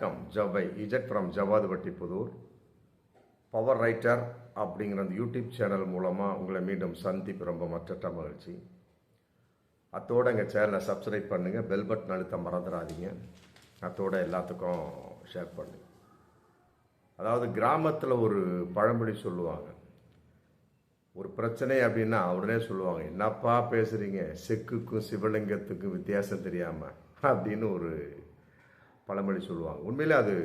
வணக்கம். ஜவை Z from Javadupatti Pudur. Power writer அப்படிங்கிற அந்த யூடியூப் சேனல் மூலமாக உங்களை மீண்டும் சந்திப்பு ரொம்ப மற்ற மகிழ்ச்சி. அத்தோடு எங்கள் சேனலை சப்ஸ்கிரைப் பண்ணுங்கள் பெல் பட்டன் அழுத்த மறந்துடாதீங்க. அத்தோட எல்லாத்துக்கும் ஷேர் பண்ணுங்க. அதாவது கிராமத்தில் ஒரு பழமொழி சொல்லுவாங்க. ஒரு பிரச்சனை அப்படின்னா உடனே சொல்லுவாங்க என்னப்பா பேசுகிறீங்க செக்குக்கும் சிவலிங்கத்துக்கும் வித்தியாசம் தெரியாமல் அப்படின்னு ஒரு பழமொழி சொல்லுவாங்க. உண்மையிலே அது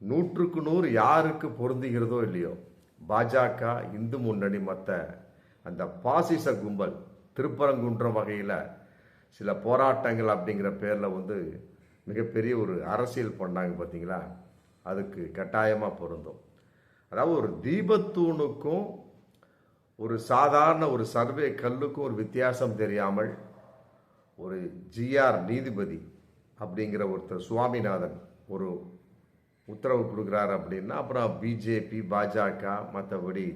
நூற்றுக்கு நூறு யாருக்கு பொருந்துகிறதோ இல்லையோ பாஜக இந்து முன்னணி மற்ற அந்த பாசிச கும்பல் திருப்பரங்குன்றம் வகையில் சில போராட்டங்கள் அப்படிங்கிற பேரில் வந்து மிகப்பெரிய ஒரு அரசியல் பண்ணாங்க பார்த்தீங்களா அதுக்கு கட்டாயமாக பொருந்தும். அதாவது ஒரு தீபத்தூணுக்கும் ஒரு சாதாரண ஒரு சர்வே கல்லுக்கும் ஒரு வித்தியாசம் தெரியாமல் ஒரு ஜிஆர் நீதிபதி அப்படிங்கிற ஒருத்தர் சுவாமிநாதன் ஒரு உத்தரவு கொடுக்குறாரு அப்படின்னா அப்புறம் பிஜேபி பாஜக மற்றபடி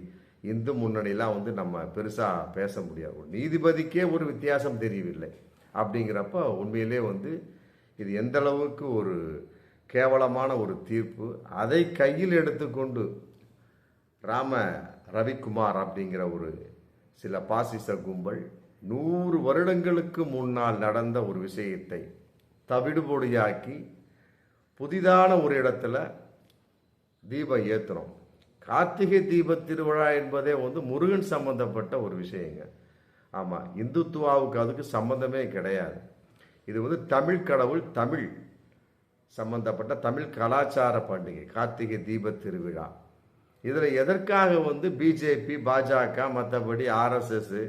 இந்து முன்னணிலாம் வந்து நம்ம பெருசாக பேச முடியாது. ஒரு நீதிபதிக்கே ஒரு வித்தியாசம் தெரியவில்லை. அப்படிங்கிறப்ப உண்மையிலே வந்து இது எந்த அளவுக்கு ஒரு கேவலமான ஒரு தீர்ப்பு. அதை கையில் எடுத்துக்கொண்டு ராம ரவிக்குமார் அப்படிங்கிற ஒரு சில பாசிச கும்பல் நூறு வருடங்களுக்கு முன்னால் நடந்த ஒரு விஷயத்தை தவிடுபொடியாக்கி புதிதான ஒரு இடத்துல தீபம் ஏற்றுறோம் கார்த்திகை தீப திருவிழா என்பதே வந்து முருகன் சம்பந்தப்பட்ட ஒரு விஷயங்க. ஆமாம் இந்துத்துவாவுக்கு அதுக்கு சம்பந்தமே கிடையாது. இது வந்து தமிழ் கடவுள் தமிழ் சம்பந்தப்பட்ட தமிழ் கலாச்சார பண்டிகை கார்த்திகை தீப திருவிழா. இதில் எதற்காக வந்து பிஜேபி பாஜக மற்றபடி ஆர்எஸ்எஸ்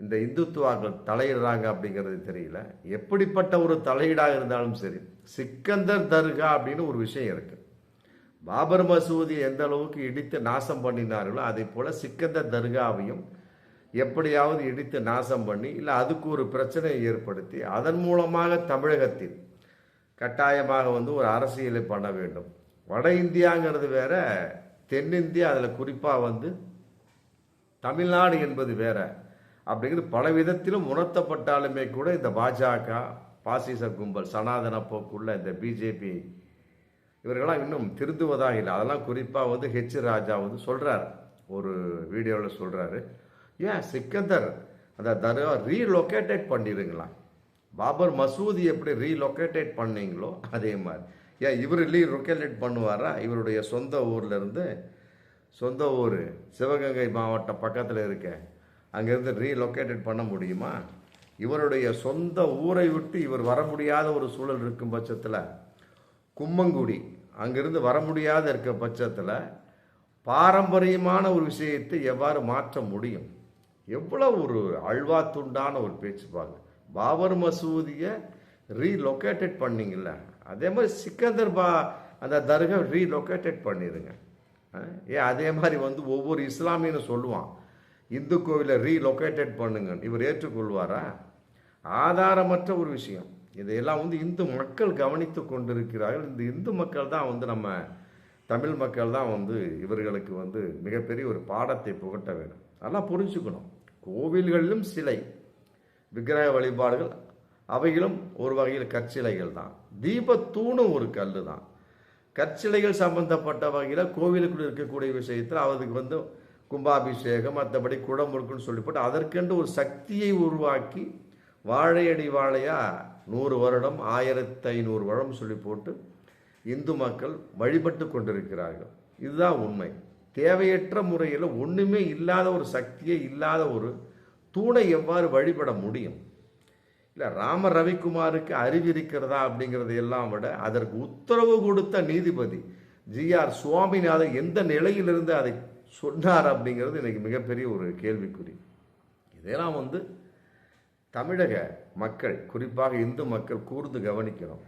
இந்த இந்துத்துவாக்கள் தலையிடுறாங்க அப்படிங்கிறது தெரியல. எப்படிப்பட்ட ஒரு தலையீடாக இருந்தாலும் சரி சிக்கந்தர் தர்கா அப்படின்னு ஒரு விஷயம் இருக்கு. பாபர் மசூதி எந்த அளவுக்கு இடித்து நாசம் பண்ணினார்களோ அதே போல சிக்கந்தர் தர்காவையும் எப்படியாவது இடித்து நாசம் பண்ணி இல்லை அதுக்கு ஒரு பிரச்சனையை ஏற்படுத்தி அதன் மூலமாக தமிழகத்தில் கட்டாயமாக வந்து ஒரு அரசியலை பண்ண வேண்டும். வட இந்தியாங்கிறது வேற தென்னிந்தியா அதில் குறிப்பாக வந்து தமிழ்நாடு என்பது வேற. அப்படிங்கிறது பல விதத்திலும் உணர்த்தப்பட்டாலுமே கூட இந்த பாஜக பாசிச கும்பல் சனாதன போக்குள்ள இந்த பிஜேபி இவர்களாம் இன்னும் திருந்துவதாக இல்லை. அதெல்லாம் குறிப்பாக வந்து ஹெச் ராஜா வந்து சொல்கிறார் ஒரு வீடியோவில் சொல்கிறாரு ஏன் சிக்கந்தர் அந்த தர்கா ரீலொக்கேட்டட் பண்ணிடுங்களா பாபர் மசூதி எப்படி ரீலொக்கேட்டேட் பண்ணீங்களோ அதே மாதிரி. ஏன் இவர் ரீலொக்கேட்டட் பண்ணுவாரா? இவருடைய சொந்த ஊர்லேருந்து சொந்த ஊர் சிவகங்கை மாவட்டம் பக்கத்தில் இருக்க அங்கேருந்து ரீலொக்கேட்டட் பண்ண முடியுமா? இவருடைய சொந்த ஊரை விட்டு இவர் வர முடியாத ஒரு சூழல் இருக்கும் பட்சத்தில் கும்மங்குடி அங்கிருந்து வர முடியாத இருக்க பட்சத்தில் பாரம்பரியமான ஒரு விஷயத்தை எவ்வாறு மாற்ற முடியும்? எவ்வளோ ஒரு அழ்வா துண்டான ஒரு பேச்சு பாருங்க. பாபர் மசூதியை ரீலொக்கேட்டட் பண்ணிங்கள்ல அதே மாதிரி சிக்கந்தர் பா அந்த தர்கா ரீலொக்கேட்டட் பண்ணிடுங்க ஏன் அதே மாதிரி வந்து ஒவ்வொரு இஸ்லாமியனும் சொல்லுவான். இந்து கோவிலை ரீலொக்கேட்டட் பண்ணுங்க. இவர் ஏற்றுக்கொள்வாரா? ஆதாரமற்ற ஒரு விஷயம். இதையெல்லாம் வந்து இந்து மக்கள் கவனித்து கொண்டிருக்கிறார்கள். இந்த இந்து மக்கள் தான் வந்து நம்ம தமிழ் மக்கள் தான் வந்து இவர்களுக்கு வந்து மிகப்பெரிய ஒரு பாடத்தை புகட்ட வேண்டும். அதெல்லாம் புரிஞ்சுக்கணும். கோவில்களிலும் சிலை விக்கிரக வழிபாடுகள் அவைகளும் ஒரு வகையில் கற்சிலைகள் தான். தீபத்தூணும் ஒரு கல் தான் கற்சிலைகள் சம்பந்தப்பட்ட வகையில் கோவிலுக்குள் இருக்கக்கூடிய விஷயத்தில் அவருக்கு வந்து கும்பாபிஷேகம் மற்றபடி குடமுழுக்குன்னு சொல்லி போட்டு அதற்கென்று ஒரு சக்தியை உருவாக்கி வாழையடி வாழையா நூறு வருடம் ஆயிரத்தி ஐநூறு வருடம் சொல்லி போட்டு இந்து மக்கள் வழிபட்டு கொண்டிருக்கிறார்கள். இதுதான் உண்மை. தேவையற்ற முறையில் ஒன்றுமே இல்லாத ஒரு சக்தியே இல்லாத ஒரு தூணை எவ்வாறு வழிபட முடியும்? இல்லை ராம ரவிக்குமாருக்கு அறிவு இருக்கிறதா அப்படிங்கிறது எல்லாம் விட அதற்கு உத்தரவு கொடுத்த நீதிபதி ஜி ஆர் சுவாமிநாதன் எந்த நிலையிலிருந்து அதை சொன்னார் அப்படிங்கிறது இன்றைக்கி மிகப்பெரிய ஒரு கேள்விக்குறி. இதெல்லாம் வந்து தமிழக மக்கள் குறிப்பாக இந்து மக்கள் கூர்ந்து கவனிக்கணும்.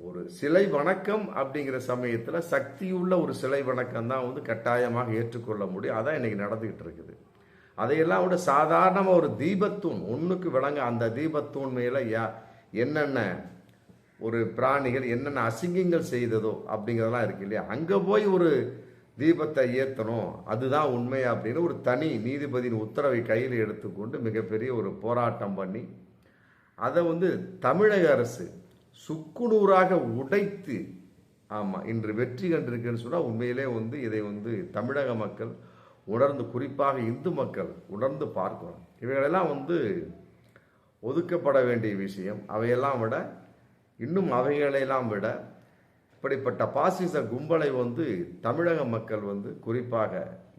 ஒரு சிலை வணக்கம் அப்படிங்கிற சமயத்தில் சக்தியுள்ள ஒரு சிலை வணக்கம் தான் வந்து கட்டாயமாக ஏற்றுக்கொள்ள முடியும். அதான் இன்றைக்கி நடந்துக்கிட்டு இருக்குது. அதையெல்லாம் விட சாதாரணமாக ஒரு தீபத்தூண் ஒன்றுக்கு விளங்க அந்த தீபத்தூண் மேலே யா என்னென்ன ஒரு பிராணிகள் என்னென்ன அசிங்கங்கள் செய்ததோ அப்படிங்கிறதெல்லாம் இருக்கு இல்லையா? அங்கே போய் ஒரு தீபத்தை ஏற்றணும் அதுதான் உண்மை அப்படின்னு ஒரு தனி நீதிபதியின் உத்தரவை கையில் எடுத்துக்கொண்டு மிகப்பெரிய ஒரு போராட்டம் பண்ணி அதை வந்து தமிழக அரசு சுக்குநூறாக உடைத்து ஆமாம் இன்று வெற்றி கண்டிருக்குன்னு சொன்னால் உண்மையிலே வந்து இதை வந்து தமிழக மக்கள் உணர்ந்து குறிப்பாக இந்து மக்கள் உணர்ந்து பார்க்கணும். இவைகளெல்லாம் வந்து ஒதுக்கப்பட வேண்டிய விஷயம். அவையெல்லாம் விட இன்னும் அவைகளெல்லாம் விட இப்படிப்பட்ட பாசிச கும்பலை வந்து தமிழக மக்கள் வந்து குறிப்பாக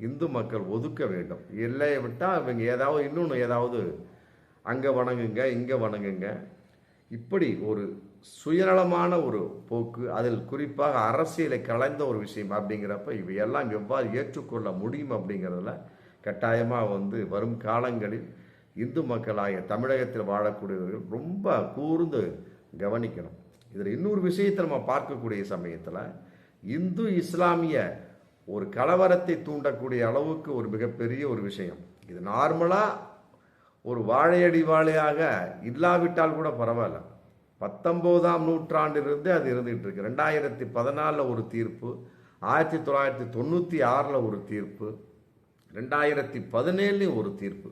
இந்து மக்கள் ஒதுக்க வேண்டும். இல்லை விட்டால் இவங்க ஏதாவது இன்னொன்று ஏதாவது அங்கே வணங்குங்க இங்கே வணங்குங்க. இப்படி ஒரு சுயநலமான ஒரு போக்கு அதில் குறிப்பாக அரசியலை கலைந்த ஒரு விஷயம் அப்படிங்கிறப்ப இவையெல்லாம் எவ்வாறு ஏற்றுக்கொள்ள முடியும் அப்படிங்கிறதுல கட்டாயமாக வந்து வரும் காலங்களில் இந்து மக்களாகிய தமிழகத்தில் வாழக்கூடியவர்கள் ரொம்ப கூர்ந்து கவனிக்கணும். இதில் இன்னொரு விஷயத்தை நம்ம பார்க்கக்கூடிய சமயத்தில் இந்து இஸ்லாமிய ஒரு கலவரத்தை தூண்டக்கூடிய அளவுக்கு ஒரு மிகப்பெரிய ஒரு விஷயம். இது நார்மலாக ஒரு வாழையடி வாழையாக இல்லாவிட்டால் கூட பரவாயில்ல. பத்தொம்போதாம் நூற்றாண்டிலிருந்து அது இருந்துகிட்டு இருக்கு. ரெண்டாயிரத்தி பதினாலில் ஒரு தீர்ப்பு ஆயிரத்தி தொள்ளாயிரத்தி தொண்ணூற்றி ஆறில் ஒரு தீர்ப்பு ரெண்டாயிரத்தி பதினேழுலையும் ஒரு தீர்ப்பு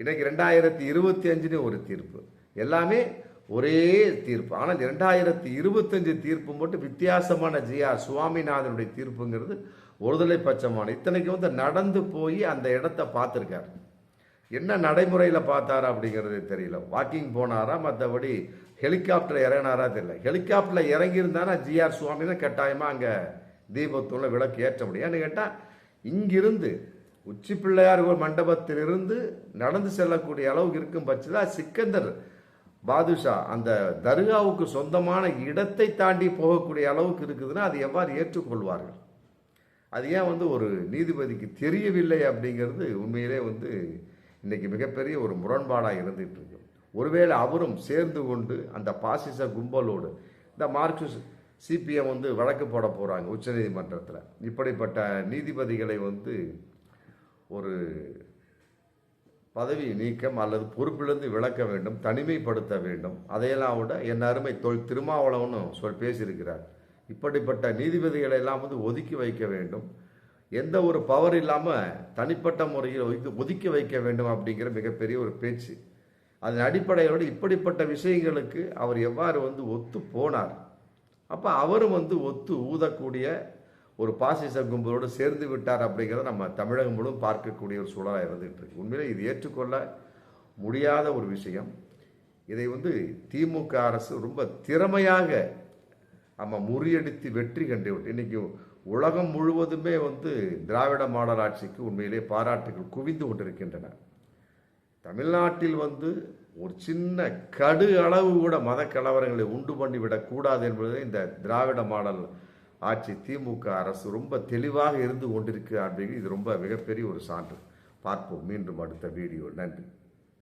இன்றைக்கி ரெண்டாயிரத்தி இருபத்தி அஞ்சுலேயும் ஒரு தீர்ப்பு. எல்லாமே ஒரே தீர்ப்பு. ஆனால் இரண்டாயிரத்தி இருபத்தஞ்சு தீர்ப்பு மட்டும் வித்தியாசமான ஜிஆர் சுவாமிநாதனுடைய தீர்ப்புங்கிறது ஒருதலை பட்சமான இத்தனைக்கு வந்து நடந்து போய் அந்த இடத்த பார்த்துருக்காரு. என்ன நடைமுறையில் பார்த்தாரா அப்படிங்கிறது தெரியல. வாக்கிங் போனாரா மற்றபடி ஹெலிகாப்டர் இறங்கினாரா தெரியல. ஹெலிகாப்டரில் இறங்கியிருந்தானா ஜிஆர் சுவாமி கட்டாயமாக அங்கே தீபத்தூள விளக்கு ஏற்ற முடியும். ஏன்னு கேட்டால் இங்கிருந்து உச்சி பிள்ளையார் மண்டபத்திலிருந்து நடந்து செல்லக்கூடிய அளவுக்கு இருக்கும் பட்சத்தில் சிக்கந்தர் பாதுஷா அந்த தர்காவுக்கு சொந்தமான இடத்தை தாண்டி போகக்கூடிய அளவுக்கு இருக்குதுன்னா அது எவ்வாறு ஏற்றுக்கொள்வார்கள்? அது ஏன் வந்து ஒரு நீதிபதிக்கு தெரியவில்லை அப்படிங்கிறது உண்மையிலே வந்து இன்றைக்கி மிகப்பெரிய ஒரு முரண்பாடாக இருந்துகிட்டு இருக்கு ஒருவேளை அவரும் சேர்ந்து கொண்டு அந்த பாசிச கும்பலோடு இந்த மார்க்சிஸ்ட் சிபிஎம் வந்து வழக்கு போட போகிறாங்க உச்சநீதிமன்றத்தில். இப்படிப்பட்ட நீதிபதிகளை வந்து ஒரு பதவி நீக்கம் அல்லது பொறுப்பிலிருந்து விளக்க வேண்டும் தனிமைப்படுத்த வேண்டும். அதையெல்லாம் விட என் அருமை தொல் திருமாவளவனு சொல் பேசியிருக்கிறார். இப்படிப்பட்ட நீதிபதிகளை எல்லாம் வந்து ஒதுக்கி வைக்க வேண்டும். எந்த ஒரு பவர் இல்லாமல் தனிப்பட்ட முறையில் ஒதுக்கி ஒதுக்கி வைக்க வேண்டும் அப்படிங்கிற மிகப்பெரிய ஒரு பேச்சு. அதன் அடிப்படையோடு இப்படிப்பட்ட விஷயங்களுக்கு அவர் எவ்வாறு வந்து ஒத்து போனார்? அப்போ அவரும் வந்து ஒத்து ஊதக்கூடிய ஒரு பாசிச கும்பலோடு சேர்ந்து விட்டார் அப்படிங்கிறத நம்ம தமிழகம் முழுவதும் பார்க்கக்கூடிய ஒரு சூழலாக இருந்துகிட்டு இருக்கு. உண்மையிலே இது ஏற்றுக்கொள்ள முடியாத ஒரு விஷயம். இதை வந்து திமுக அரசு ரொம்ப திறமையாக நம்ம முறியடித்து வெற்றி கண்டு விட்டு இன்னைக்கு உலகம் முழுவதுமே வந்து திராவிட மாடல் ஆட்சிக்கு உண்மையிலே பாராட்டுகள் குவிந்து கொண்டிருக்கின்றன. தமிழ்நாட்டில் வந்து ஒரு சின்ன கடு அளவு கூட மத கலவரங்களை உண்டு பண்ணி விடக்கூடாது என்பது இந்த திராவிட மாடல் ஆட்சி திமுக அரசு ரொம்ப தெளிவாக இருந்து கொண்டிருக்கு அப்படிங்கிறது இது ரொம்ப மிகப்பெரிய ஒரு சான்று. பார்ப்போம். மீண்டும் அடுத்த வீடியோ. நன்றி.